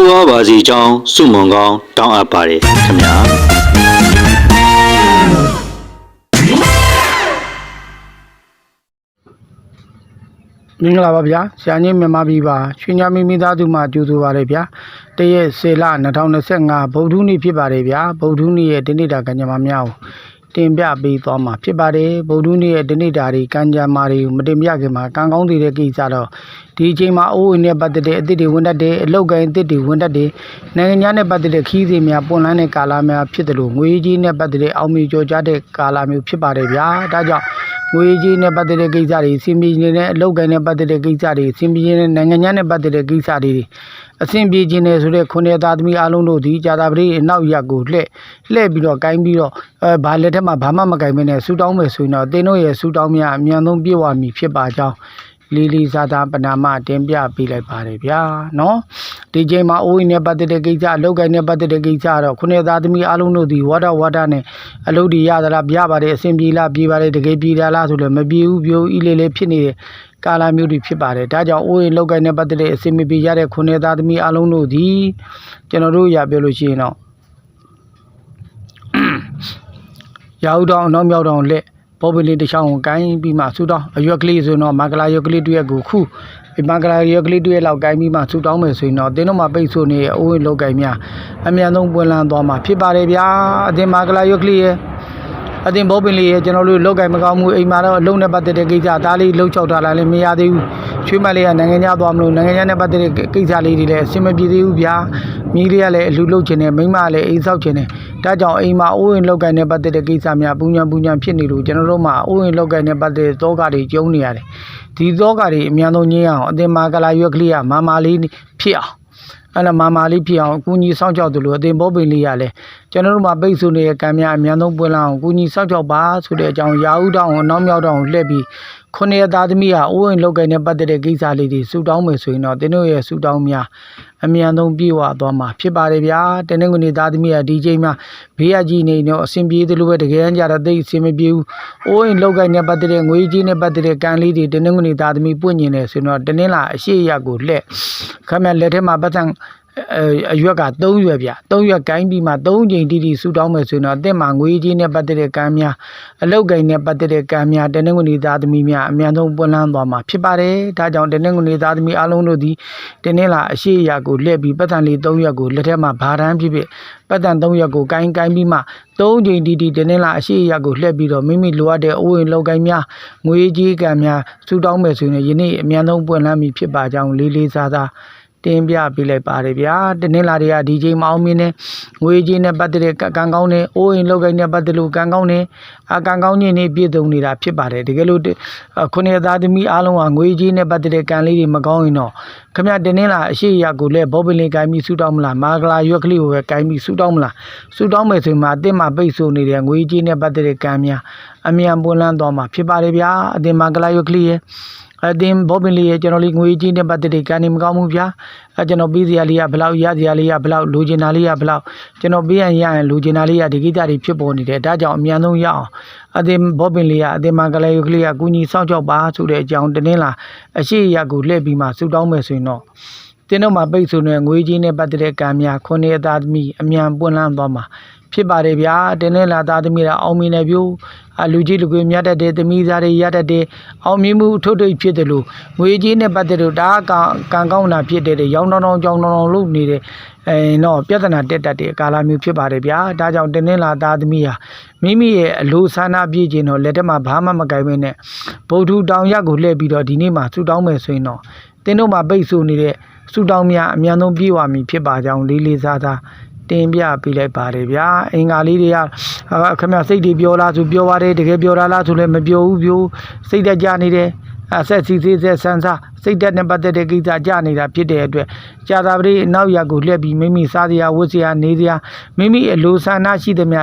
တိုးဝါပါစီကြောင်းစုမုံကောင်းတောင်းအပ်ပါတယ်ခင်ဗျာမင်္ဂလာပါဗျာဆရာကြီးမြန်မာပြည်ပါရွှေညမီမိသားစုမှကြိုဆိုပါရဗျာတရက်စေလ2025ဗုဒ္ဓနေ့ဖြစ်ပါတယ်ဗျာဗုဒ္ဓနေ့ရဲ့ဒီနေ့တာကံကြမ္မာများကိုတင်ပြပေးသွားမှာဖြစ်ပါတယ်ဗုဒ္ဓနေ့ရဲ့ဒီနေ့တာတွေကံကြမ္မာတွေကိုမတင်ပြခင်မှာကံကောင်းသေးတဲ့ကိစ္စတော့ ဒီအချိန်မှာအိုးဝင်နဲ့ပတ်သက်တဲ့အသစ်တွေဝင်တတ်တယ်အလောက်ကိုင်းအသစ်တွေဝင်တတ်တယ်နိုင်ငံခြားနဲ့ပတ်သက်တဲ့ခီးစဉ်များပွန်လန်းတဲ့ကာလများဖြစ်တယ်လို့ငွေကြီးနဲ့ပတ်သက်တဲ့အောင်မြင်ကြော်ကြားတဲ့ကာလမျိုးဖြစ်ပါတယ်ဗျာဒါကြောင့်ငွေကြေးနဲ့ပတ်သက်တဲ့ကိစ္စတွေစီမီနေတဲ့အလုပ်ကိုင်းနဲ့ပတ်သက်တဲ့ကိစ္စတွေစီမီနေတဲ့နိုင်ငံခြားနဲ့ပတ်သက်တဲ့ကိစ္စတွေအဆင်ပြေခြင်းနဲ့ဆိုတဲ့ခုနှစ်သားသမီးအားလုံးတို့ဒီကြာတာပတိအနောက်ရက်ကိုလှည့်လှည့်ပြီးတော့ကိုင်းပြီးတော့အဲဘာလက်ထက်မှာဘာမှမကိုင်းမနဲ့ဆူတောင်းမယ်ဆိုရင်တော့တင်းတို့ရဲ့ဆူတောင်းများအမြန်ဆုံးပြည့်ဝမည်ဖြစ်ပါကြောင်း လေးလေးစားစားပနာမတင်ပြပေးလိုက်ပါတယ်ဗျာနော်ဒီချိန်မှာအိုးရင်နဲ့ပတ်သက်တဲ့ကိစ္စအလုပ်ကိုင်းနဲ့ပတ်သက်တဲ့ကိစ္စတော့ခုနှစ်သားသမီးအားလုံးတို့ဒီဝါဒဝါဒနဲ့အလုပ်တွေရသလားပြပါတယ်အဆင်ပြေလားပြေပါတယ်တကယ်ပြေတာလားဆိုလည်းမပြေဘူးပြိုးဤလေးလေးဖြစ်နေတဲ့ကာလာမျိုးတွေဖြစ်ပါတယ်ဒါကြောင့်အိုးရင်လောက်ကိုင်းနဲ့ပတ်သက်တဲ့အဆင်မပြေရတဲ့ခုနှစ်သားသမီးအားလုံးတို့ဒီကျွန်တော်တို့ရပြောလို့ရှိရင်တော့ရာဟုတောင်အနောက်မြောက်တောင်လက် ဘောပင်လေးတစ်ချောင်းကိုကိုင်းပြီးမှဆူတောင်းအရွက်ကလေးဆိုရင်တော့မင်္ဂလာရွက်ကလေးတစ်ရက်ကိုခုဒီမင်္ဂလာရွက်ကလေးတစ်ရက်လောက်ကိုင်းပြီးမှဆူတောင်းမယ်ဆိုရင်တော့တင်းတို့မှာပိတ်ဆို့နေတဲ့အဝိလောက်ကိုင်းများအမြန်ဆုံးပွင့်လန်းသွားမှာဖြစ်ပါတယ်ဗျာအတင်းမင်္ဂလာရွက်ကလေးရဲ့ အတင်းဘောပင်လေးရဲ့ကျွန်တော်တို့လောက်ကိုင်းမကောင်းမှုအိမ်မှာတော့အလုံးနဲ့ပတ်သက်တဲ့ကိစ္စဒါလေးလှုပ်ချောက်ထားလာလည်းမရသေးဘူးချွေးမလေးကနိုင်ငံခြားသွားမလို့နိုင်ငံခြားနဲ့ပတ်သက်တဲ့ကိစ္စလေးတွေလည်းအဆင်မပြေသေးဘူးဗျာမိလေးကလည်းအလူလှုပ်ချင်တယ်မိန်းမကလည်းအိမ်ဆောက်ချင်တယ်ဒါကြောင့်အိမ်မှာအိုးရင်လောက်ကိုင်းနဲ့ပတ်သက်တဲ့ကိစ္စများပူညာပူညာဖြစ်နေလို့ကျွန်တော်တို့မှာအိုးရင်လောက်ကိုင်းနဲ့ပတ်သက်တဲ့သောကတွေကျုံနေရတယ်ဒီသောကတွေအများဆုံးငြင်းအောင်အတင်မာကလာရွက်ကလေးကမာမာလေးဖြစ်အောင် အဲ့ဒါမာမာလေးဖြစ်အောင်အကူကြီးစောင့်ကြောက်တယ်လို့အတင်ဘောပင်လေးရလဲကျွန်တော်တို့မှာပိတ်ဆို့နေတဲ့ကံများအများဆုံးပွင့်လာအောင်အကူကြီးစောင့်ကြောက်ပါဆိုတဲ့အကြောင်းရာဟုတောင်းအောင်နောက်မြောက်တောင်းလှည့်ပြီး ခုနှစ်သားသမီးဟာအိုးရင်လောက်ကိုင်းနဲ့ပတ်သက်တဲ့ကိစ္စလေးတွေဆူတောင်းမယ်ဆိုရင်တော့တင်းတို့ရဲ့ဆူတောင်းများအမြန်ဆုံးပြေဝသွားမှာဖြစ်ပါတယ်ဗျာတနင်္ဂနွေသားသမီးဟာဒီချိန်မှာဘေးရကြီးနေတော့အဆင်ပြေသလိုပဲတကယ်တမ်းကြတော့သိပ်အဆင်မပြေဘူးအိုးရင်လောက်ကိုင်းနဲ့ပတ်သက်တဲ့ငွေကြီးနဲ့ပတ်သက်တဲ့ကံလေးတွေတနင်္ဂနွေသားသမီးပွင့်ကျင်တယ်ဆိုတော့တနင်္လာအရှိရက်ကိုလှည့်ခမလက်ထဲမှာပတ်စံအဲ အရွက်က3ရွက်ဗျ3ရွက်ကိုင်းပြီးမှ3ချိန်တိတိဆူတောင်းမယ်ဆိုရင်တော့အသက်မှာငွေကြီးနဲ့ပတ်သက်တဲ့ကံများအလုတ်ကိုင်းနဲ့ပတ်သက်တဲ့ကံများတနင်္ဂနွေသားသမီးများအမြန်ဆုံးပွင့်လန်းသွားမှာဖြစ်ပါတယ်ဒါကြောင့်တနင်္ဂနွေသားသမီးအားလုံးတို့သည်တနင်္လာအရှိရာကိုလှည့်ပြီးပတ်တန်လေး3ရွက်ကိုလက်ထက်မှာဘာတန်းဖြစ်ဖြစ်ပတ်တန်3ရွက်ကိုကိုင်းကိုင်းပြီးမှ3ချိန်တိတိတနင်္လာအရှိရာကိုလှည့်ပြီးတော့မိမိလိုအပ်တဲ့အဝိုးလောက်ကိုင်းများငွေကြီးကံများဆူတောင်းမယ်ဆိုရင်ယနေ့အမြန်ဆုံးပွင့်လန်းပြီဖြစ်ပါကြောင်းလေးလေးစားစား တင်ပြပေးလိုက်ပါတယ်ဗျာတနင်္လာတွေကဒီချိန်မအောင်မင်းနဲ့ငွေကြီးနဲ့ပတ်သက်တဲ့ကကံကောင်းတဲ့အိုးရင်လောက်ကိုင်းနဲ့ပတ်သက်လို့ကံကောင်းတဲ့အကံကောင်းခြင်းတွေပြည့်စုံနေတာဖြစ်ပါတယ်တကယ်လို့ခုနှစ်သားသမီးအားလုံးဟာငွေကြီးနဲ့ပတ်သက်တဲ့ကံလေးတွေမကောင်းရင်တော့ခမရတနင်္လာအရှိရကိုလည်းဘောပင်လေးကိုင်းပြီးဆူတောင်းမလားမာဂလာရွက်ကလေးကိုပဲကိုင်းပြီးဆူတောင်းမလားဆူတောင်းမယ်ဆိုရင်မှအစ်မပိတ်ဆို့နေတဲ့ငွေကြီးနဲ့ပတ်သက်တဲ့ကံများအမြန်ပွင့်လန်းသွားမှာဖြစ်ပါတယ်ဗျာအစ်မမာဂလာရွက်ကလေးရဲ့ အတင်းဘောပင်လေးရဲ့ကျွန်တော်လေးငွေကြီးနဲ့ပတ်သက်တဲ့ကနေမကောင်းဘူးဗျာအဲကျွန်တော်ပြီးစရာလေးကဘလောက်ရစရာလေးကဘလောက်လိုချင်တာလေးကဘလောက်ကျွန်တော်ပေးရန်ရရင်လိုချင်တာလေးကဒီကိစ္စတွေဖြစ်ပေါ်နေတယ်ဒါကြောင့်အမြန်ဆုံးရအောင်အတင်းဘောပင်လေးကအတင်းမကလေးကလေးကကူညီစောင့်ကြောက်ပါဆိုတဲ့အကြောင်းတင်းလာအရှိရကိုလှည့်ပြီးမှဆူတောင်းမယ်ဆိုရင်တော့တင်းတော့မှာပိတ်ဆိုနေငွေကြီးနဲ့ပတ်သက်တဲ့ကံများခုနှစ်အသားသမီးအမြန်ပွင့်လန်းသွားမှာဖြစ်ပါတယ်ဗျာတင်းနဲ့လာသားသမီးကအောင်မင်းနဲ့ပြိုး အလူကြီးလူကွေမြတ်တတ်တဲ့သမီးသားတွေရတတ်တဲ့အောင်မြင်မှုအထုပ်ထိပ်ဖြစ်တယ်လို့ငွေကြီးနဲ့ပတ်သက်လို့ဒါကကံကောင်းတာဖြစ်တယ်တဲ့ရောင်းတောင်းတောင်းကြောင်းတောင်းတောင်းလုပ်နေတဲ့အဲတော့ပြဿနာတက်တတ်တဲ့ကာလမျိုးဖြစ်ပါတယ်ဗျာဒါကြောင့်တင်းနှင်းလာသားသမီးဟာမိမိရဲ့အလိုဆန္ဒပြည့်ခြင်းတော့လက်ထက်မှာဘာမှမကင်မနဲ့ဗုဒ္ဓတောင်ရက်ကိုလှည့်ပြီးတော့ဒီနေ့မှာဆူတောင်းမယ်ဆိုရင်တော့တင်းတို့မှာပိတ်ဆို့နေတဲ့ဆူတောင်းများအမြန်ဆုံးပြေးဝမည်ဖြစ်ပါကြောင်းလေးလေးစားစား တင်ပြပေးလိုက်ပါတယ်ဗျာအင်္ဂါလေးတွေကအာခမစိတ်တွေပြောလားဆိုပြောပါတယ်တကယ်ပြောတာလားဆိုလည်းမပြောဘူးပြောစိတ်တက်ကြနေတယ် အဆက်စီစီဆက်ဆန်းစားစိတ်တက်နဲ့ပတ်သက်တဲ့ကိစ္စကြနေတာဖြစ်တဲ့အတွက်ကြာတာပတိအနောက်ရက်ကိုလှည့်ပြီးမိမိစားစရာဝတ်စရာနေစရာမိမိအလိုဆန္ဒရှိသမျှ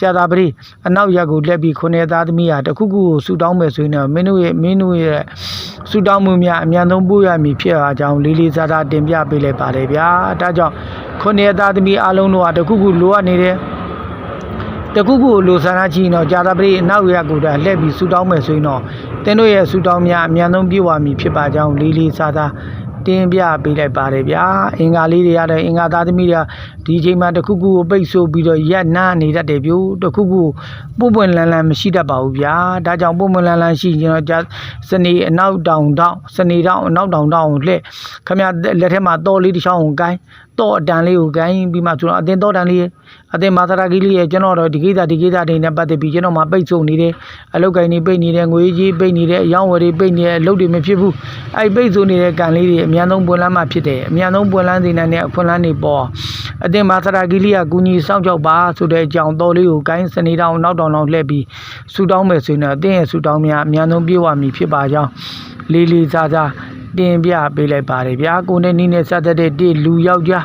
ကြာတာပတိအနောက်ရက်ကိုလှည့်ပြီးခုနှစ်သားသမီးဟာတစ်ခုခုကိုဆူတောင်းမယ်ဆိုရင်တော့မင်းတို့ရဲ့မင်းတို့ရဲ့ဆူတောင်းမှုများအမြန်ဆုံးပို့ရမည်ဖြစ်အားကြောင့်လေးလေးစားစားတင်ပြပေးလိုက်ပါတယ်ဗျာဒါကြောင့်ခုနှစ်သားသမီးအားလုံးတို့ဟာတစ်ခုခုလိုအပ်နေတယ် တခုခုလိုဆန္ဒရှိရင်တော့ဂျာတာပရိအနောက်ရက်ကိုဒါလှည့်ပြီးဆူတောင်းမယ်ဆိုရင်တော့တင်းတို့ရဲ့ဆူတောင်းများအမြန်ဆုံးပြည့်ဝမည်ဖြစ်ပါကြောင်းလေးလေးစားစားတင်ပြပေးလိုက်ပါတယ်ဗျာအင်္ဂါလေးတွေရတယ်အင်္ဂါသားသမီးတွေကဒီအချိန်မှာတခုခုကိုပိတ်ဆို့ပြီးတော့ရက်နာနေတတ်တယ်ပြို့တခုခုပွပွင့်လန်းလန်းမရှိတတ်ပါဘူးဗျာဒါကြောင့်ပွပွင့်လန်းလန်းရှိရင်တော့ဂျာစနေအနောက်တောင်တောင်စနေတောင်အနောက်တောင်တောင်ကိုလှည့်ခမရလက်ထက်မှာတော်လေးတစ်ချောင်းကိုကိုင်းတော့အတန်လေးကိုကိုင်းပြီးမှကျွန်တော်အတင်တော့တန်လေး အတင်မာသရာကြီးလေးရဲ့ကျွန်တော်တို့ဒီကိစ္စဒီကိစ္စတွေနဲ့ပတ်သက်ပြီးကျွန်တော်မှပိတ်ဆို့နေတယ်အလုတ်ကိုင်းနေပိတ်နေတယ်ငွေကြီးပိတ်နေတယ်အယောင်းဝယ်တွေပိတ်နေတယ်အလုပ်တွေမဖြစ်ဘူးအဲ့ပိတ်ဆို့နေတဲ့ကံလေးတွေအများဆုံးပွင့်လန်းမှဖြစ်တယ်အများဆုံးပွင့်လန်းစေနိုင်တဲ့အခွင့်အလန်းတွေပေါ်အတင်မာသရာကြီးလေးကကူညီစောင့်ကြောက်ပါဆိုတဲ့အကြောင်းတော်လေးကိုကိုင်းစနေတောင်နောက်တောင်လောက်လှည့်ပြီးဆူတောင်းမယ်ဆိုရင်တော့အတင်ရဲ့ဆူတောင်းများအများဆုံးပြေဝမည်ဖြစ်ပါကြောင်းလေးလေးစားစား တင်ပြပေးလိုက်ပါတယ်ဗျာကိုနဲ့နီးနဲ့ဆက်သက်တဲ့တိလူယောက်ျား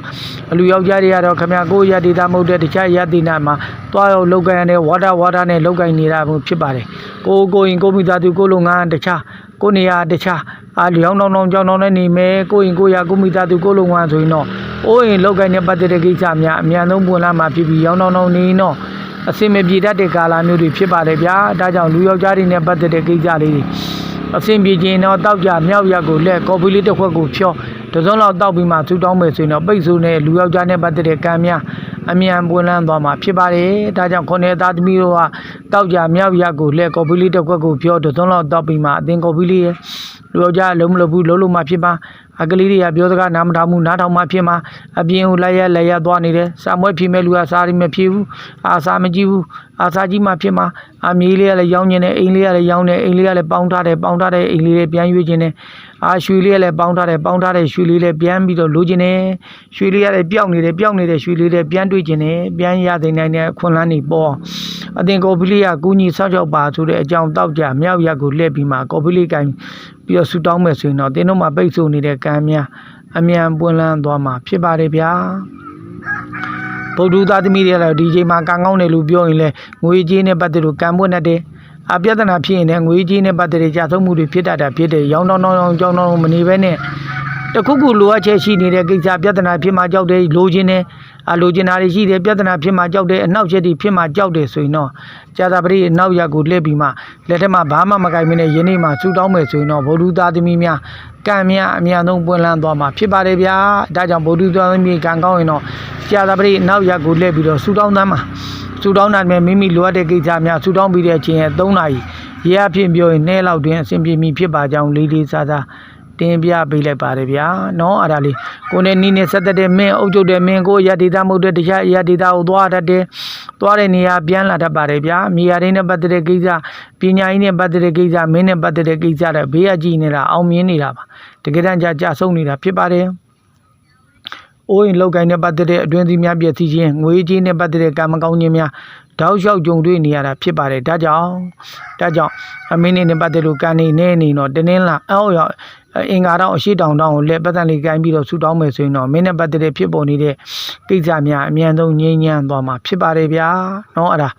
အလူယောက်ျားတွေကတော့ခမရကိုရဒေတာမဟုတ်တဲ့တခြားရဒေနာမှာတွားရောက်လောက်ကန်ရတဲ့ဝါတာဝါတာနဲ့လောက်ကန်နေတာမျိုးဖြစ်ပါတယ်ကိုကိုရင်ကိုမိသားစုကိုလုံငန်းတခြားကိုနေရာတခြားအာလျောင်းတောင်းတောင်းကြောင်းတောင်းနဲ့နေမယ်ကိုရင်ကိုရကိုမိသားစုကိုလုံငန်းဆိုရင်တော့အိုးရင်လောက်ကန်နဲ့ပတ်သက်တဲ့ကိစ္စများအများဆုံးပွင့်လာမှာဖြစ်ပြီးရောင်းတောင်းတောင်းနေရင်တော့အစင်မပြေတတ်တဲ့ကာလမျိုးတွေဖြစ်ပါတယ်ဗျာဒါကြောင့်လူယောက်ျားတွေနဲ့ပတ်သက်တဲ့ကိစ္စလေးတွေ အဆင်ပြေခြင်းတော့တောက်ကြမြောက်ရက်ကိုလက်ကော်ဖီလေးတစ်ခွက်ကိုဖြောတစ်စုံလောက်တောက်ပြီးမှသူတောင်းမယ်ဆိုရင်တော့ပိတ်ဆိုးနဲ့လူယောက်ျားနဲ့ပတ်သက်တဲ့ကံများအမြန်ပွင့်လန်းသွားမှာဖြစ်ပါတယ်ဒါကြောင့်ခုနှစ်သားသမီးတို့ကတောက်ကြမြောက်ရက်ကိုလက်ကော်ဖီလေးတစ်ခွက်ကိုဖြောတစ်စုံလောက်တောက်ပြီးမှအသင်ကော်ဖီလေးရဲ့လူယောက်ျားလုံးမလို့ဘူးလုံးလို့မှဖြစ်ပါအကလေးတွေကပြောစကားနားမထောင်ဘူးနားထောင်မှဖြစ်မှာအပြင်ကိုလိုက်ရလက်ရသွားနေတယ်စာမွဲဖြစ်မဲ့လူကစားရမဖြစ်ဘူးအာစာမကြည့်ဘူး အာစာကြီးမှဖြစ်မှာအမေးလေးကလည်းရောင်းနေတယ်အိမ်လေးကလည်းရောင်းနေအိမ်လေးကလည်းပေါင်းထားတယ်ပေါင်းထားတဲ့အိမ်လေးတွေပြန်ရွေးခြင်းနဲ့အာရွှေလေးကလည်းပေါင်းထားတယ်ပေါင်းထားတဲ့ရွှေလေးလည်းပြန်ပြီးတော့လိုချင်တယ်ရွှေလေးကလည်းပျောက်နေတယ်ပျောက်နေတဲ့ရွှေလေးလည်းပြန်တွေ့ခြင်းနဲ့ပြန်ရသိနိုင်တဲ့ခွန်လန်းနေပေါ်အတင်ကော်ဖီလေးကကူညီဆောက်ရှောက်ပါဆိုတဲ့အကြောင်းတောက်ကြမြောက်ရက်ကိုလှည့်ပြီးမှကော်ဖီလေးကင်ပြီးတော့ဆူတောင်းမယ်ဆိုရင်တော့တင်းတို့မှာပိတ်ဆို့နေတဲ့ကံများအမြန်ပွင့်လန်းသွားမှာဖြစ်ပါတယ်ဗျာ ဗုဒ္ဓသားသမီးတွေလည်းဒီချိန်မှာကံကောင်းတယ်လို့ပြောရင်လည်းငွေကြေးနဲ့ပတ်သက်လို့ကံပွက်နေတယ်အပြဿနာဖြစ်ရင်လည်းငွေကြေးနဲ့ပတ်သက်တဲ့ကြာဆုံးမှုတွေဖြစ်တတ်တာဖြစ်တယ်ရောင်းတောင်းတောင်းတောင်းကြောင်းတောင်းမနေဘဲနဲ့တခုခုလိုအပ်ချက်ရှိနေတဲ့ကိစ္စပြဿနာဖြစ်မှကြောက်တယ်လိုချင်တယ် အလိုချင်တာတွေရှိတယ်ပြဿနာဖြစ်မှကြောက်တယ်အနောက်ချက်တွေဖြစ်မှကြောက်တယ်ဆိုရင်တော့ကြာသာပတိအနောက်ရက်ကိုလှည့်ပြီးမှလက်ထက်မှာဘာမှမကင်မနဲ့ယင်းနေ့မှာစူတောင်းမယ်ဆိုရင်တော့ဗုဒ္ဓသားသမီးများကံများအများဆုံးပွင့်လန်းသွားမှာဖြစ်ပါတယ်ဗျာဒါကြောင့်ဗုဒ္ဓသားသမီးကံကောင်းရင်တော့ကြာသာပတိအနောက်ရက်ကိုလှည့်ပြီးတော့စူတောင်းသမ်းမှာဆူတောင်းတာနဲ့မိမိလိုအပ်တဲ့ကိစ္စများဆူတောင်းပြီးတဲ့အချိန်ရဲ့3နာရီရေအဖြစ်ပြောရင်နေ့လောက်တွင်အဆင်ပြေမီဖြစ်ပါကြောင်းလေးလေးစားစား တင်ပြပေးလိုက်ပါတယ်ဗျာနော်အဲ့ဒါလေးကိုနဲ့နီးနေဆက်သက်တဲ့မင်းအုပ်ချုပ်တဲ့မင်းကိုရဒေတာမဟုတ်တဲ့တရားရဒေတာကိုသွားတတ်တယ်သွားတဲ့နေရာပြန်လာတတ်ပါတယ်ဗျာမြေယာရင်းနဲ့ပတ်သက်တဲ့ကိစ္စပညာရေးနဲ့ပတ်သက်တဲ့ကိစ္စမင်းနဲ့ပတ်သက်တဲ့ကိစ္စတွေဘေးကကြည့်နေတာအောင်မြင်နေတာပါတကယ်တမ်းကြကြဆုံးနေတာဖြစ်ပါတယ်အိုးရင်လောက်ကိုင်းနဲ့ပတ်သက်တဲ့အတွင်းသီးများပြည့်စည်ခြင်းငွေကြေးနဲ့ပတ်သက်တဲ့ကံမကောင်းခြင်းများ တောက်လျှောက်ကြုံတွေ့နေရတာဖြစ်ပါတယ်ဒါကြောင့်ဒါကြောင့်အမင်းနေနဲ့ပတ်သက်လို့ကံနေနေနေတော့တင်းင်းလာအောက်ရောက်အင်္ဂါတော့အရှိတောင်တောင်ကိုလက်ပတ်သက်လေးကိုင်းပြီးတော့ဆူတောင်းမယ်ဆိုရင်တော့မင်းနဲ့ပတ်သက်တဲ့ဖြစ်ပေါ်နေတဲ့ကိစ္စများအမြန်ဆုံးငြိမ်းချမ်းသွားမှာဖြစ်ပါတယ်ဗျာနော်အဲ့ဒါ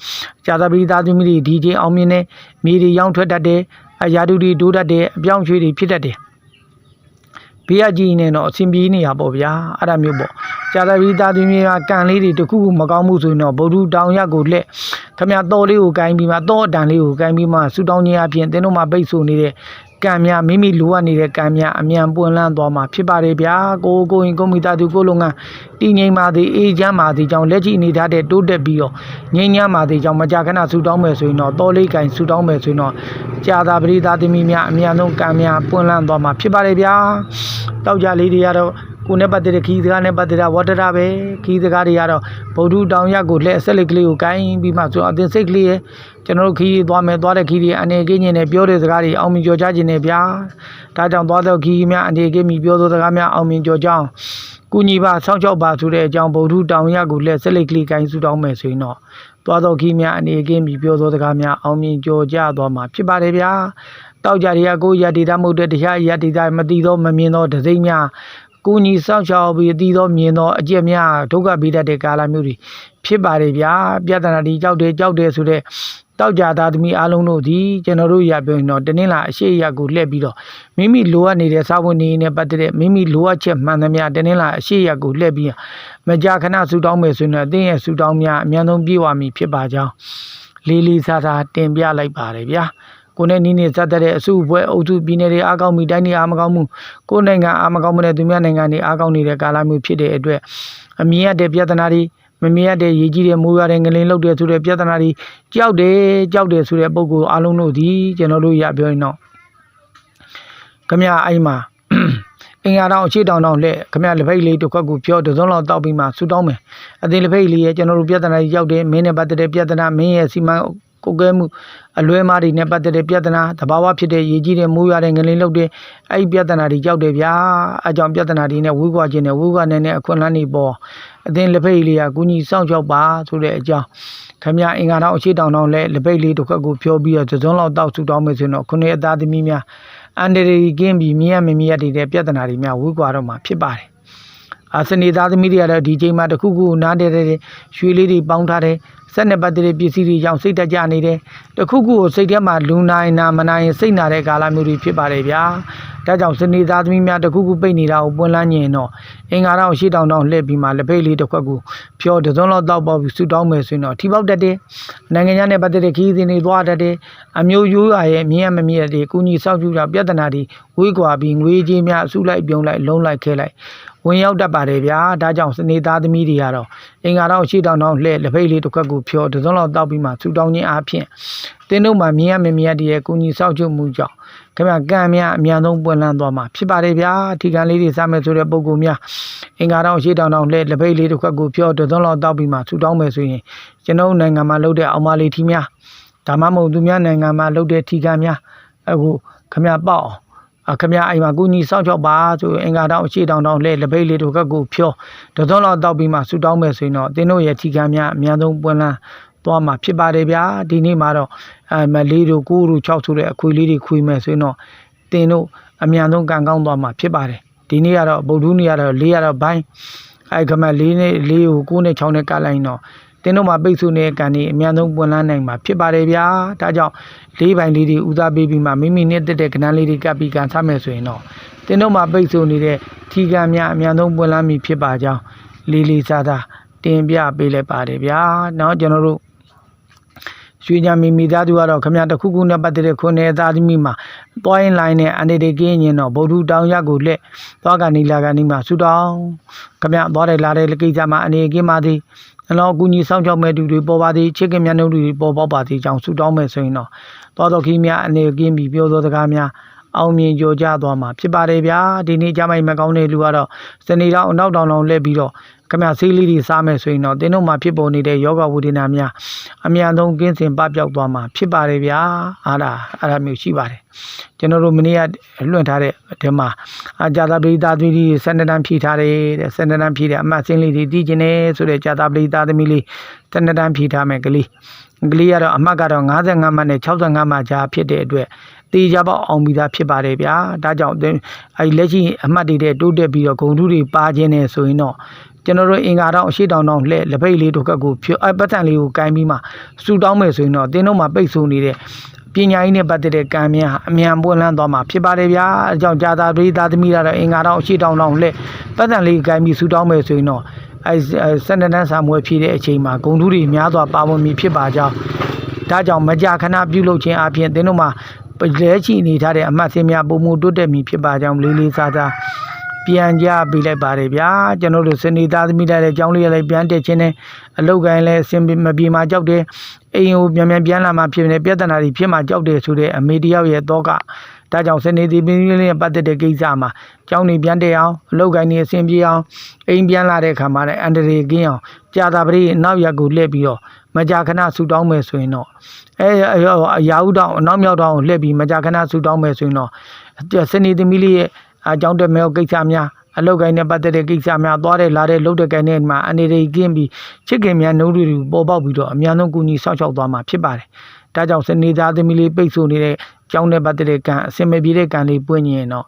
ဇာသပတိသားသမီးတွေဒီချင်းအောင်မြင်တဲ့မြေတွေရောင်းထွက်တတ်တယ်အရာတူတွေဒိုးတတ်တယ်အပြောင်းရွှေ့တွေဖြစ်တတ်တယ် ဘေးကကြီးနေတော့အဆင်ပြေနေရပေါ့ဗျာအဲ့ဒါမျိုးပေါ့ကြာသပီးသားသမီးကကံလေးတွေတစ်ခုခုမကောင်းမှုဆိုရင်တော့ဗုဒ္ဓတောင်ရက်ကိုလက်ခမရတော်လေးကိုကိုင်းပြီးမှတော့အတန်လေးကိုကိုင်းပြီးမှဆူတောင်းခြင်းအပြင်သင်တို့မှပိတ်ဆို့နေတဲ့ ကံများမိမိလိုအပ်နေတဲ့ကံများအမြန်ပွင့်လန်းသွားမှာဖြစ်ပါတယ်ဗျာကိုကိုရင်ကိုမိသားစုကိုလုံငန်းတည်ငြိမ်ပါသည်အေးချမ်းပါသည်ကြောင့်လက်ရှိအနေထားတဲ့တိုးတက်ပြီးတော့ငြိမ်းချမ်းပါသည်ကြောင့်မကြာခဏဆူတောင်းမယ်ဆိုရင်တော့တော်လေးကင်ဆူတောင်းမယ်ဆိုရင်တော့ကြာသာပရိသတ်သမီးများအမြန်ဆုံးကံများပွင့်လန်းသွားမှာဖြစ်ပါတယ်ဗျာတောက်ကြလေးတွေကတော့ ကိုယ်နဲ့ပတ်သက်တဲ့ခီးစကားနဲ့ပတ်သက်တာဝတ္တရပဲခီးစကားတွေကတော့ဗုဒ္ဓတောင်ရက်ကိုလက်အဆက်လက်ကလေးကိုကိုင်းပြီးမှဆိုအသင်စိတ်ကလေးရဲ့ကျွန်တော်တို့ခီးသွားမယ်သွားတဲ့ခီးတွေအနေကင်းနေနဲ့ပြောတဲ့စကားတွေအောင်မြင်ကြော်ကြခြင်းနဲ့ဗျာဒါကြောင့်သွားတဲ့ခီးများအနေကင်းပြီးပြောသောစကားများအောင်မြင်ကြော်ကြအောင်ကုညီပါဆောင်းချောက်ပါဆိုတဲ့အကြောင်းဗုဒ္ဓတောင်ရက်ကိုလက်ဆက်လက်ကလေးကိုင်းဆူတောင်းမယ်ဆိုရင်တော့သွားတော့ခီးများအနေကင်းပြီးပြောသောစကားများအောင်မြင်ကြော်ကြသွားမှာဖြစ်ပါတယ်ဗျာတောက်ကြတွေကကိုယ်ရတည်တတ်မှုတဲ့တရားရတည်တတ်မတည်သောမမြင်သောဒစိမ့်များ ကိုညီစောင့်ရှောက်ပြီးအတီးသောမြင်သောအကျက်များဒုက္ခပေးတတ်တဲ့ကာလမျိုးတွေဖြစ်ပါတယ်ဗျာပြဿနာဒီကြောက်တယ်ကြောက်တယ်ဆိုတဲ့တောက်ကြသားသမီးအားလုံးတို့ဒီကျွန်တော်တို့ရပြောရင်တော့တနင်္လာအရှိရကိုလှည့်ပြီးတော့မိမိလိုအပ်နေတဲ့စာဝန်နေနဲ့ပတ်သက်တဲ့မိမိလိုအပ်ချက်မှန်သမျှတနင်္လာအရှိရကိုလှည့်ပြီးမကြာခဏဆူတောင်းမယ်ဆိုရင်တော့အသင်းရဲ့ဆူတောင်းများအများဆုံးပြေဝမည်ဖြစ်ပါကြောင်းလေးလေးစားစားတင်ပြလိုက်ပါတယ်ဗျာ ကိုယ်နဲ့နီးနေစက်တဲ့အစုအဖွဲ့အုပ်စုပြည်နယ်တွေအားကောင်းမှုတိုင်းတွေအားမကောင်းမှုကိုယ်နိုင်ငံအားမကောင်းမှုနဲ့သူများနိုင်ငံတွေအားကောင်းနေတဲ့ကာလမျိုးဖြစ်တဲ့အတွက်အမြင်ရတဲ့ပြဿနာတွေမမြင်ရတဲ့ရည်ကြီးတဲ့မိုးရတဲ့ငလင်းလောက်တဲ့ဆိုတဲ့ပြဿနာတွေကြောက်တယ်ကြောက်တယ်ဆိုတဲ့ပုံကိုအားလုံးတို့ဒီကျွန်တော်တို့ရပြောရင်တော့ခမရအဲ့မှာအင်္ဂါတောင်အခြေတောင်တောင်လက်ခမရလက်ဖိတ်လေးတစ်ခွက်ကိုပြောတစ်စုံလောက်တောက်ပြီးမှဆူတောင်းမယ်အသင်လက်ဖိတ်လေးရဲ့ကျွန်တော်တို့ပြဿနာကြီးရောက်တယ်မင်းနဲ့ပတ်သက်တဲ့ပြဿနာမင်းရဲ့စီမံ ကိုယ်ကဲမှုအလွဲမားတွေနဲ့ပတ်သက်တဲ့ပြဿနာတဘာဝဖြစ်တဲ့ရည်ကြီးတဲ့မိုးရတဲ့ငလင်းလုတ်တဲ့အဲ့ဒီပြဿနာတွေကြောက်တယ်ဗျာအကြောင်းပြဿနာတွေနဲ့ဝေးကွာခြင်းနဲ့ဝေးကွာနေတဲ့အခွင့်အလမ်းတွေပေါ်အသင်လက်ဖိတ်လေးကကုညီစောင့်ရှောက်ပါဆိုတဲ့အကြောင်းခမရအင်္ဂါတောင်အခြေတောင်တောင်လဲလက်ပိတ်လေးတစ်ခွက်ကိုဖြောပြီးတော့သစုံလောက်တောက်ဆူတောင်းမယ်ဆိုရင်တော့ခုနှစ်အသားသမီးများအန်ဒရီကင်းပြီးမြင်ရမမြင်ရတဲ့ပြဿနာတွေများဝေးကွာတော့မှာဖြစ်ပါတယ် အစနေသားသမီးတွေကတော့ဒီချိန်မှာတစ်ခုခုနားတဲ့တဲ့ရွှေလေးတွေပေါင်းထားတယ်ဆက်နဲ့ပတ်သက်တဲ့ပစ္စည်းတွေကြောင့်စိတ်တက်ကြနေတယ်တစ်ခုခုကိုစိတ်ထဲမှာလူနိုင်နာမနိုင်စိတ်နာတဲ့ကာလမျိုးတွေဖြစ်ပါတယ်ဗျာဒါကြောင့်စနေသားသမီးများတစ်ခုခုပိတ်နေတာကိုပွင့်လန်းညင်တော့အင်္ဂါတော့ရှေ့တောင်တောင်လှည့်ပြီးမှလက်ဖိတ်လေးတစ်ခွက်ကိုဖြောတစ်စုံလောက်တောက်ပေါက်ပြီးဆူတောင်းမယ်ဆိုရင်တော့ထိပေါက်တတ်တယ်နိုင်ငံခြားနဲ့ပတ်သက်တဲ့ခီးစဉ်တွေသွားတတ်တယ်အမျိုးရိုးရာရဲ့မြင်ရမမြင်ရတဲ့ကုညီဆောက်ပြတာပြဿနာတွေဝေးကွာပြီးငွေကြေးများအစုလိုက်ပြုံလိုက်လုံးလိုက်ခဲလိုက် ဝင်ရောက်တတ်ပါတယ်ဗျာဒါကြောင့်စနေသားသမီးတွေကတော့အင်္ဂါတော့ရှေ့တောင်တောင်လှဲ့လက်ဖိတ်လေးတစ်ခွက်ကိုဖြောတစ်စုံလောက်တောက်ပြီးမှဆူတောင်းခြင်းအပြင်တင်းတို့မှမြင်ရမမြင်ရတဲ့ကုညီဆောက်ချုပ်မှုကြောင့်ခင်ဗျကံများအများဆုံးပွင့်လန်းသွားမှာဖြစ်ပါတယ်ဗျာဒီကံလေးတွေစားမယ်ဆိုတဲ့ပုံကူများအင်္ဂါတော့ရှေ့တောင်တောင်လှဲ့လက်ဖိတ်လေးတစ်ခွက်ကိုဖြောတစ်စုံလောက်တောက်ပြီးမှဆူတောင်းမယ်ဆိုရင်ကျွန်တော်နိုင်ငံမှာလုပ်တဲ့အောင်မလေးထီများဒါမှမဟုတ်သူများနိုင်ငံမှာလုပ်တဲ့ထီကံများအခုခင်ဗျပေါက်အောင် အခမအိမ်မှာကုညီစောင့်ချောက်ပါဆိုရင်အင်္ဂါတောင်အရှိတောင်တောင်လဲလက်ပိတ်လေးတို့ကကိုဖြောတသွန်းလောက်တောက်ပြီးမှဆူတောင်းမယ်ဆိုရင်တော့တင်းတို့ရဲ့ထီကမ်းများအများဆုံးပွင့်လန်းသွားမှာဖြစ်ပါတယ်ဗျာဒီနေ့မှာတော့အဲမလေးတို့ကိုတို့6ဆိုတဲ့အခွေလေးတွေခွေမယ်ဆိုရင်တော့တင်းတို့အများဆုံးကံကောင်းသွားမှာဖြစ်ပါတယ်ဒီနေ့ကတော့ဗုဒ္ဓနေ့ကတော့လေးကတော့ဘိုင်းအဲခမလေးနဲ့လေးကို9နဲ့6နဲ့ကလိုက်တော့ တင်းတို့မှာပိတ်ဆို့နေတဲ့ကံဒီအများဆုံးပွင့်လန်းနိုင်မှာဖြစ်ပါတယ်ဗျာဒါကြောင့်လေးပိုင်းလေးတွေဦးစားပေးပြီးမှမိမိနဲ့တက်တဲ့ကဏ္ဍလေးတွေကပ်ပြီးကန်ဆမယ်ဆိုရင်တော့တင်းတို့မှာပိတ်ဆို့နေတဲ့ထီကံများအများဆုံးပွင့်လန်းပြီဖြစ်ပါကြောင်းလေးလေးစားစားတင်ပြပေးလိုက်ပါတယ်ဗျာเนาะကျွန်တော်တို့ ရွှေချမ်းမီမိသားစုကတော့ခမရတစ်ခုခုနဲ့ပတ်သက်တဲ့ခုနှစ်သားသမီးမှာတွိုင်းလိုင်းနဲ့အနေတေကင်းရင်တော့ဗုဒ္ဓတောင်ရက်ကိုလက်သွားကနေလာကနေမှဆူတောင်းခမရသွားတယ်လာတယ်ကိစ္စမှာအနေကင်းပါသည် အလောအကူကြီးစောင့်ကြောက်မဲ့သူတွေပေါ်ပါသည်ချစ်ခင်မြတ်နှုတ်တွေပေါ်ပေါက်ပါသည်ကြောင့်ဆူတောင်းမယ်ဆိုရင်တော့သွားတော်ခီးများအနေကင်းပြီးပြောသောစကားများအောင်မြင်ကြောကြသွားမှာဖြစ်ပါတယ်ဗျာဒီနေ့ကြမိုက်မကောင်းတဲ့လူကတော့စနေတော့အနောက်တောင်တောင်လှည့်ပြီးတော့ ခမဆေးလေးတွေစားမယ်ဆိုရင်တော့တင်းတို့မှာဖြစ်ပေါ်နေတဲ့ယောဂဝေဒနာများအမြန်ဆုံးကင်းစင်ပပျောက်သွားမှာဖြစ်ပါတယ်ဗျာအားလားအဲ့ဒါမျိုးရှိပါတယ်ကျွန်တော်တို့မနေ့ကလွှင့်ထားတဲ့အထက်မှာအာဇာတာပရိသတ်သမီးတွေစန္ဒတန်ဖြည့်ထားတယ်တဲ့စန္ဒတန်ဖြည့်တယ်အမှတ်စင်းလေးတွေတည်ကျင်နေဆိုတဲ့ဇာတာပရိသတ်သမီးလေးစန္ဒတန်ဖြည့်ထားမယ်ကလေးကလေးကတော့အမှတ်ကတော့55မှတ်နဲ့65မှတ်ကြားဖြစ်တဲ့အတွက်တေးကြပေါက်အောင်ပြီးသားဖြစ်ပါတယ်ဗျာဒါကြောင့်အဲဒီလက်ရှိအမှတ်တွေတဲ့တိုးတက်ပြီးတော့ဂုံထုတွေပါခြင်းနေဆိုရင်တော့ ကျွန်တော်တို့အင်္ဂါတော့အရှိတောင်တောင်လှဲ့လက်ပိတ်လေးတို့ကကိုဖြိုအပတ်တန်လေးကိုကင်ပြီးမှစူတောင်းမယ်ဆိုရင်တော့တင်းတို့မှာပိတ်ဆို့နေတဲ့ပညာရေးနဲ့ပတ်သက်တဲ့ကံများအမြန်ပွင့်လန်းသွားမှာဖြစ်ပါတယ်ဗျာအဲကြောင့်ဂျာတာပရိသတ်သမီးကတော့အင်္ဂါတော့အရှိတောင်တောင်လှဲ့ပတ်တန်လေးကိုင်ပြီးစူတောင်းမယ်ဆိုရင်တော့အဲစန္ဒနန်းစာမွေဖြည့်တဲ့အချိန်မှာဂုံထုတွေများစွာပါဝင်ပြီဖြစ်ပါကြောင်းဒါကြောင့်မကြာခဏပြုလုပ်ခြင်းအပြင်သင်တို့မှာလဲချီနေထားတဲ့အမှတ်စင်းများပုံမှုတိုးတက်မည်ဖြစ်ပါကြောင်းလေးလေးစားစား ပြန်ကြပေးလိုက်ပါတယ်ဗျာကျွန်တော်တို့စနေသားသမီးတွေလည်းအကြောင်းလေးလည်းပြန်တက်ခြင်းနဲ့အလောက်ကိုင်းလည်းအစင်မပြေမှာကြောက်တယ်အိမ်ကိုမြန်မြန်ပြန်လာမှဖြစ်နေပြဿနာတွေဖြစ်မှကြောက်တယ်ဆိုတဲ့အမေတယောက်ရဲ့တော့ကဒါကြောင့်စနေသမီးလေးနဲ့ပတ်သက်တဲ့ကိစ္စမှာကြောင်းနေပြန်တက်အောင်အလောက်ကိုင်းနေအစင်ပြေအောင်အိမ်ပြန်လာတဲ့အခါမှာလည်းအန်ဒရီကင်းအောင်ကြာတာပရိနောက်ရက်ကိုလှည့်ပြီးတော့မကြာခဏဆူတောင်းမယ်ဆိုရင်တော့အဲအရာဥတောင်အနောက်မြောက်တောင်ကိုလှည့်ပြီးမကြာခဏဆူတောင်းမယ်ဆိုရင်တော့စနေသမီးလေးရဲ့ အကြောင်းတက်မဲကိစ္စများအလောက်ကိုင်းနဲ့ပတ်သက်တဲ့ကိစ္စများသွားတဲ့လာတဲ့လှုပ်တဲ့ကိုင်းနဲ့မှာအနေရိကင်းပြီးချစ်ခင်များနှုတ်တွေပေါ်ပေါက်ပြီးတော့အများဆုံးကူညီဆောက်ရှောက်သွားမှာဖြစ်ပါတယ်။ဒါကြောင့်စနေသားသမီးလေးပိတ်ဆို့နေတဲ့ကျောင်းနဲ့ပတ်သက်တဲ့ကံအစင်မပြေတဲ့ကံလေးပွင့်ရင်တော့